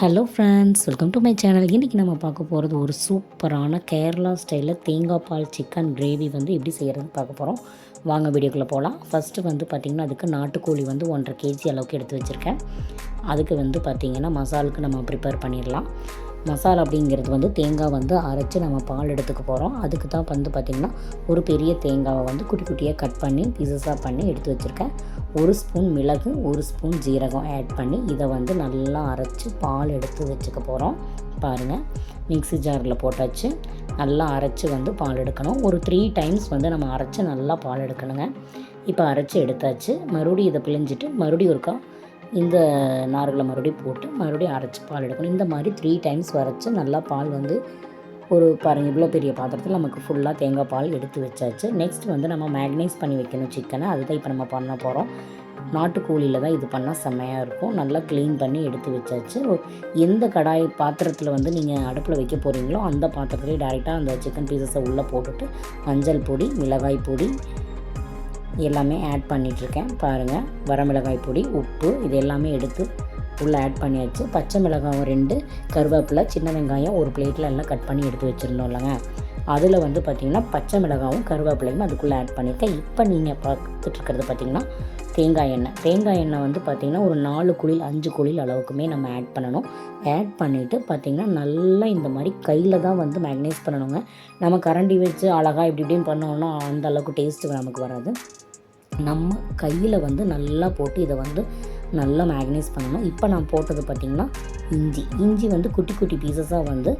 Hello friends welcome to my channel இன்றைக்கி நம்ம பார்க்க போகிறது ஒரு சூப்பரான கேரளா ஸ்டைலில் தேங்காய் பால் சிக்கன் கிரேவி வந்து எப்படி செய்கிறதுன்னு பார்க்க போகிறோம் வாங்க வீடியோக்குள்ளே போகலாம் ஃபஸ்ட்டு வந்து பார்த்திங்கன்னா அதுக்கு நாட்டுக்கோழி வந்து ஒன்றரை கேஜி அளவுக்கு எடுத்து வச்சுருக்கேன். அதுக்கு வந்து பார்த்திங்கன்னா மசாலுக்கு நம்ம ப்ரிப்பேர் பண்ணிடலாம். மசாலா அப்படிங்கிறது வந்து தேங்காய் வந்து அரைச்சி நம்ம பால் எடுத்துக்க போகிறோம் அதுக்கு தான் வந்து பார்த்திங்கன்னா ஒரு பெரிய தேங்காவை வந்து குட்டி குட்டியாக கட் பண்ணி பீசஸாக பண்ணி எடுத்து வச்சுருக்கேன். ஒரு ஸ்பூன் மிளகு ஒரு ஸ்பூன் ஜீரகம் ஆட் பண்ணி இதை வந்து நல்லா அரைச்சி பால் எடுத்து வச்சுக்க போகிறோம் பாருங்கள் மிக்ஸி ஜாரில் போட்டாச்சு. நல்லா அரைச்சி வந்து பால் எடுக்கணும். ஒரு த்ரீ டைம்ஸ் வந்து நம்ம அரைச்சி நல்லா பால் எடுக்கணுங்க. இப்போ அரைச்சி எடுத்தாச்சு. மறுபடியும் இதை பிழிஞ்சிட்டு மறுபடியும் ஒருக்கா இந்த நார்களை மறுபடியும் போட்டு மறுபடியும் அரைச்சி பால் எடுக்கணும். இந்த மாதிரி த்ரீ டைம்ஸ் வரைச்சி நல்லா பால் வந்து ஒரு பாருங்கள் இவ்வளோ பெரிய பாத்திரத்தில் நமக்கு ஃபுல்லாக தேங்காய் பால் எடுத்து வச்சாச்சு. நெக்ஸ்ட் வந்து நம்ம மேக்னைஸ் பண்ணி வைக்கணும் சிக்கனை அதுதான் இப்போ நம்ம பண்ண போகிறோம் நாட்டுக்கோழியில் தான் இது பண்ணால் செம்மையாக இருக்கும். நல்லா க்ளீன் பண்ணி எடுத்து வச்சாச்சு. எந்த கடாய் பாத்திரத்தில் வந்து நீங்கள் அடுப்பில் வைக்க போகிறீங்களோ அந்த பாத்திரத்துலேயே டேரெக்டாக அந்த சிக்கன் பீசஸை உள்ளே போட்டுட்டு மஞ்சள் பொடி மிளகாய் பொடி எல்லாமே ஆட் பண்ணிகிட்ருக்கேன் பாருங்கள் வரமிளகாய் பொடி உப்பு இது எல்லாமே எடுத்து உள்ளே ஆட் பண்ணியாச்சு. பச்சை மிளகாயும் ரெண்டு கருவேப்பிலை சின்ன வெங்காயம் ஒரு பிளேட்டில் எல்லாம் கட் பண்ணி எடுத்து வச்சுருந்தோம் இல்லைங்க. அதில் வந்து பார்த்திங்கன்னா பச்சை மிளகாவும் கருவேப்பிலையும் அதுக்குள்ளே ஆட் பண்ணியிருக்கேன். இப்போ நீங்கள் பார்த்துட்ருக்கிறது பார்த்திங்கன்னா தேங்காய் எண்ணெய். தேங்காய் எண்ணெய் வந்து பார்த்திங்கன்னா ஒரு நாலு குழில் அஞ்சு குழில் அளவுக்குமே நம்ம ஆட் பண்ணணும். ஆட் பண்ணிவிட்டு பார்த்திங்கன்னா நல்லா இந்த மாதிரி கையில் தான் வந்து மேக்னைஸ் பண்ணணுங்க. நம்ம கரண்டி வச்சு அழகாக இப்படி இப்படின்னு பண்ணோன்னா அந்த அளவுக்கு டேஸ்ட்டு நமக்கு வராது. நம்ம கையில் வந்து நல்லா போட்டு இதை வந்து நல்லா மேக்னைஸ் பண்ணணும். இப்போ நான் போட்டது பார்த்திங்கன்னா இஞ்சி. இஞ்சி வந்து குட்டி குட்டி பீசஸாக வந்து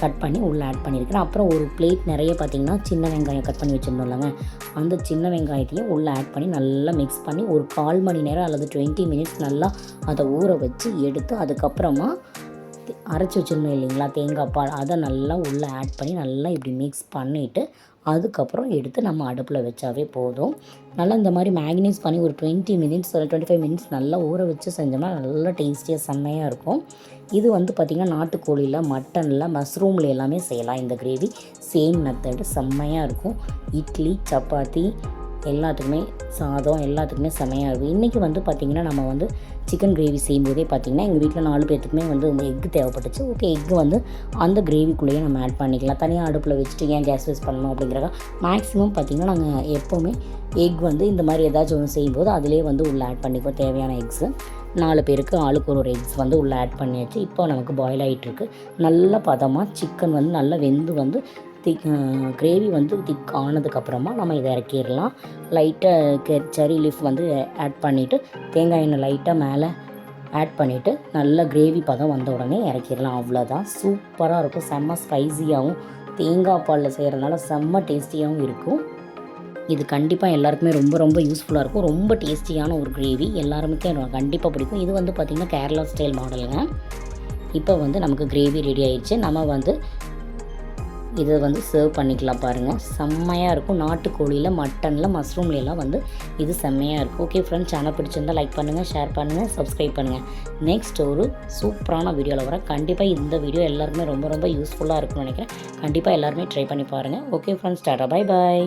கட் பண்ணி உள்ளே ஆட் பண்ணியிருக்கிறேன் அப்புறம் ஒரு பிளேட் நிறைய பார்த்திங்கன்னா சின்ன வெங்காயம் கட் பண்ணி வச்சுருந்தோம்லங்க அந்த சின்ன வெங்காயத்தையும் உள்ளே ஆட் பண்ணி நல்லா மிக்ஸ் பண்ணி ஒரு கால் மணி நேரம் அல்லது டுவெண்ட்டி மினிட்ஸ் நல்லா அதை ஊற வச்சு எடுத்து அதுக்கப்புறமா அரைச்சி வச்சுருந்தோம் இல்லைங்களா? தேங்காய் பால். அதை நல்லா உள்ளே ஆட் பண்ணி நல்லா இப்படி மிக்ஸ் பண்ணிவிட்டு அதுக்கப்புறம் எடுத்து நம்ம அடுப்பில் வச்சாவே போதும். நல்லா இந்த மாதிரி மேக்னைஸ் பண்ணி ஒரு twenty minutes twenty five minutes நல்லா ஊற வச்சு செஞ்சோம்னா நல்லா டேஸ்டியாக செம்மையாக இருக்கும். இது வந்து பார்த்திங்கன்னா நாட்டுக்கோழியில் மட்டனில் மஷ்ரூமில் எல்லாமே செய்யலாம். இந்த கிரேவி சேம் மெத்தடு செம்மையாக இருக்கும். இட்லி சப்பாத்தி எல்லாத்துக்குமே சாதம் எல்லாத்துக்குமே செமையாக இருக்கும். இன்றைக்கி வந்து பார்த்திங்கன்னா நம்ம வந்து சிக்கன் கிரேவி செய்யும்போதே பார்த்திங்கன்னா எங்கள் வீட்டில் நாலு பேர்த்துக்குமே வந்து எக்கு தேவைப்பட்டுச்சு. ஓகே எக்கு வந்து அந்த கிரேவிக்குள்ளேயே நம்ம ஆட் பண்ணிக்கலாம். தனியாக அடுப்பில் வச்சுட்டு ஏன் கேஸ் வேஸ்ட் பண்ணணும் அப்படிங்கிறத மேக்ஸிமம் பார்த்திங்கன்னா நாங்கள் எப்போவுமே எக் வந்து இந்த மாதிரி ஏதாச்சும் ஒன்று செய்யும்போது அதிலே வந்து உள்ளே ஆட் பண்ணிப்போம். தேவையான எக்ஸு நாலு பேருக்கு ஆளுக்கு ஒரு ஒரு எக்ஸ் வந்து உள்ளே ஆட் பண்ணியாச்சு. இப்போ நமக்கு பாயில் ஆகிட்டுருக்கு நல்ல பதமாக சிக்கன் வந்து நல்லா வெந்து வந்து திக் கிரேவி வந்து திக் ஆனதுக்கப்புறமா நம்ம இதை இறக்கிடலாம். லைட்டாக கெ செரி லீஃப் வந்து ஆட் பண்ணிவிட்டு தேங்காய் எண்ணெய் லைட்டாக மேலே ஆட் பண்ணிவிட்டு நல்ல கிரேவி பதம் வந்த உடனே இறக்கிடலாம். அவ்வளோதான் சூப்பராக இருக்கும். செம்ம ஸ்பைஸியாகவும் தேங்காய் பாலில் செய்கிறதுனால செம்ம டேஸ்டியாகவும் இருக்கும். இது கண்டிப்பாக எல்லாருக்குமே ரொம்ப ரொம்ப யூஸ்ஃபுல்லாக இருக்கும். ரொம்ப டேஸ்டியான ஒரு கிரேவி. எல்லாருமே கண்டிப்பாக பிடிக்கும். இது வந்து பார்த்திங்கன்னா கேரளா ஸ்டைல் மாடலுங்க இப்போ வந்து நமக்கு கிரேவி ரெடி ஆயிடுச்சு. நம்ம வந்து இதை வந்து சர்வ் பண்ணிக்கலாம் பாருங்கள் செம்மையாக இருக்கும். நாட்டுக்கோழியில் மட்டனில் மஷ்ரூம்ல வந்து இது செம்மையாக இருக்கும். ஓகே ஃப்ரெண்ட்ஸ் சேனல் பிடிச்சிருந்தால் லைக் பண்ணுங்கள் ஷேர் பண்ணுங்கள் சப்ஸ்கிரைப் பண்ணுங்கள் நெக்ஸ்ட் ஒரு சூப்பரான வீடியோவில் வரேன். கண்டிப்பாக இந்த வீடியோ எல்லாருமே ரொம்ப ரொம்ப யூஸ்ஃபுல்லாக இருக்கும்னு நினைக்கிறேன். கண்டிப்பாக எல்லாருமே ட்ரை பண்ணி பாருங்கள் okay friends tata bye bye